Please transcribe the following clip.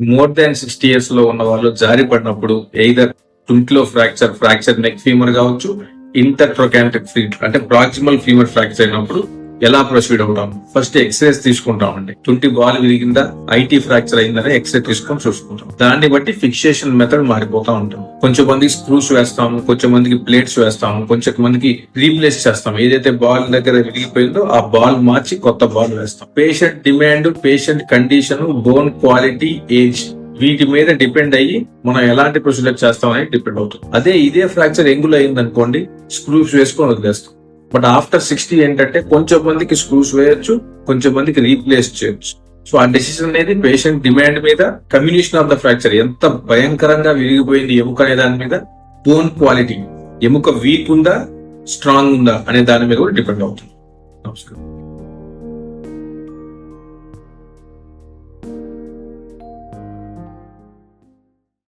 More than sixty ఇయర్స్లో ఉన్న వాళ్ళు జారి పడినప్పుడు ఎయిదర్ టుంట్లో ఫ్రాక్చర్ ఫ్రాక్చర్ నెక్ ఫీమర్ కావచ్చు ఇంటర్ ట్రొకాంటిక్ ఫీట్ అంటే ప్రాక్సిమల్ ఫీమర్ ఫ్రాక్చర్ అయినప్పుడు ఎలా ప్రొసీడ్ అవుతాం? ఫస్ట్ ఎక్స్రేస్ తీసుకుంటామండి. తుంటి బాల్ విరిగిందా? ఐటీ ఫ్రాక్చర్ అయిందని ఎక్స్రే తీసుకొని చూసుకుంటాం. దాన్ని బట్టి ఫిక్సేషన్ మెథడ్ మారిపోతా ఉంటాం కొంచెం మందికి స్క్రూస్ వేస్తాము కొంచెం మందికి ప్లేట్స్ వేస్తాము కొంచెం మందికి రీప్లేస్ చేస్తాం ఏదైతే బాల్ దగ్గర విరిగిపోయిందో ఆ బాల్ మార్చి కొత్త బాల్ వేస్తాం. Patient demand patient condition bone quality age వీటి మీద డిపెండ్ అయ్యి మనం ఎలాంటి ప్రొసీజర్ చేస్తామని డిపెండ్ అవుతుంది. అదే ఇదే ఫ్రాక్చర్ ఎంగుల్ అయింది అనుకోండి స్క్రూస్ వేసుకొని వదిలేస్తాం. బట్ ఆఫ్టర్ సిక్స్టీ ఏంటంటే కొంచెం మందికి స్క్రూస్ వేయొచ్చు కొంచెం మందికి రీప్లేస్ చేయొచ్చు. సో ఆ డెసిషన్ అనేది పేషెంట్ డిమాండ్ మీద కమ్యూనిషన్ ఆఫ్ ద ఫ్రాక్చర్ ఎంత భయంకరంగా విరిగిపోయింది ఎముక అనే దాని మీద బోన్ క్వాలిటీ ఎముక వీక్ ఉందా స్ట్రాంగ్ ఉందా అనే దాని మీద కూడా డిపెండ్ అవుతుంది. నమస్కారం.